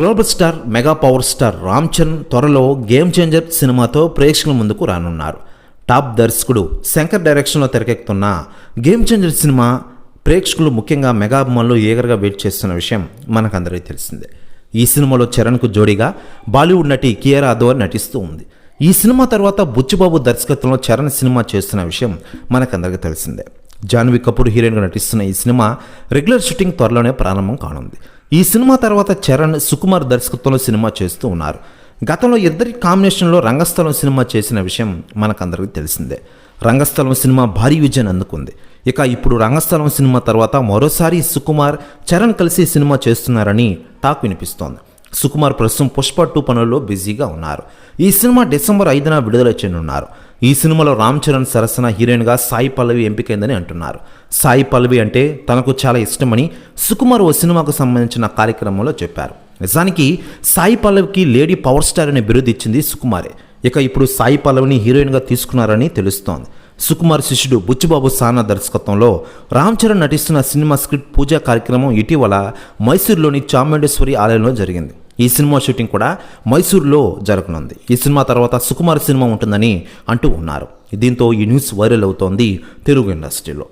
Global star mega power star Ram Charan త్వరలో game changer సినిమాతో ప్రేక్షకుల ముందుకు రానున్నారు. టాప్ దర్శకుడు శంకర్ డైరెక్షన్లో తెరకెక్కుతున్న గేమ్ చేంజర్ సినిమా ప్రేక్షకులు ముఖ్యంగా మెగా అభిమానులు ఏగరగా వెయిట్ చేస్తున్న విషయం మనకందరికీ తెలిసిందే. ఈ సినిమాలో చరణ్కు జోడీగా బాలీవుడ్ నటి కియరా అద్వార్ నటిస్తూ ఉంది. ఈ సినిమా తర్వాత బుచ్చిబాబు దర్శకత్వంలో చరణ్ సినిమా చేస్తున్న విషయం మనకందరికీ తెలిసిందే. జాన్వీ కపూర్ హీరోయిన్గా నటిస్తున్న ఈ సినిమా రెగ్యులర్ షూటింగ్ త్వరలోనే ప్రారంభం కానుంది. ఈ సినిమా తర్వాత చరణ్ సుకుమార్ దర్శకత్వంలో సినిమా చేస్తూ ఉన్నారు. గతంలో ఇద్దరి కాంబినేషన్లో రంగస్థలం సినిమా చేసిన విషయం మనకందరికీ తెలిసిందే. రంగస్థలం సినిమా భారీ విజయం అందుకుంది. ఇక ఇప్పుడు రంగస్థలం సినిమా తర్వాత మరోసారి సుకుమార్ చరణ్ కలిసి సినిమా చేస్తున్నారని టాక్ వినిపిస్తోంది. సుకుమార్ ప్రస్తుతం పుష్ప టూ పనుల్లో బిజీగా ఉన్నారు. ఈ సినిమా డిసెంబర్ ఐదున విడుదల చేయనున్నారు. ఈ సినిమాలో రామ్ చరణ్ సరసన హీరోయిన్గా సాయి పల్లవి ఎంపికైందని అంటున్నారు. సాయి పల్లవి అంటే తనకు చాలా ఇష్టమని సుకుమార్ ఓ సినిమాకు సంబంధించిన కార్యక్రమంలో చెప్పారు. నిజానికి సాయి పల్లవికి లేడీ పవర్ స్టార్ అనే బిరుదు ఇచ్చింది సుకుమారే. ఇక ఇప్పుడు సాయి పల్లవిని హీరోయిన్గా తీసుకున్నారని తెలుస్తోంది. సుకుమార్ శిష్యుడు బుచ్చిబాబు సానా దర్శకత్వంలో రామ్ చరణ్ నటిస్తున్న సినిమా స్క్రిప్ట్ పూజా కార్యక్రమం ఇటీవల మైసూరులోని చాముండేశ్వరి ఆలయంలో జరిగింది. ఈ సినిమా షూటింగ్ కూడా మైసూర్లో జరగనుంది. ఈ సినిమా తర్వాత సుకుమార్ సినిమా ఉంటుందని అంటూ ఉన్నారు. దీంతో ఈ న్యూస్ వైరల్ అవుతోంది తెలుగు ఇండస్ట్రీలో.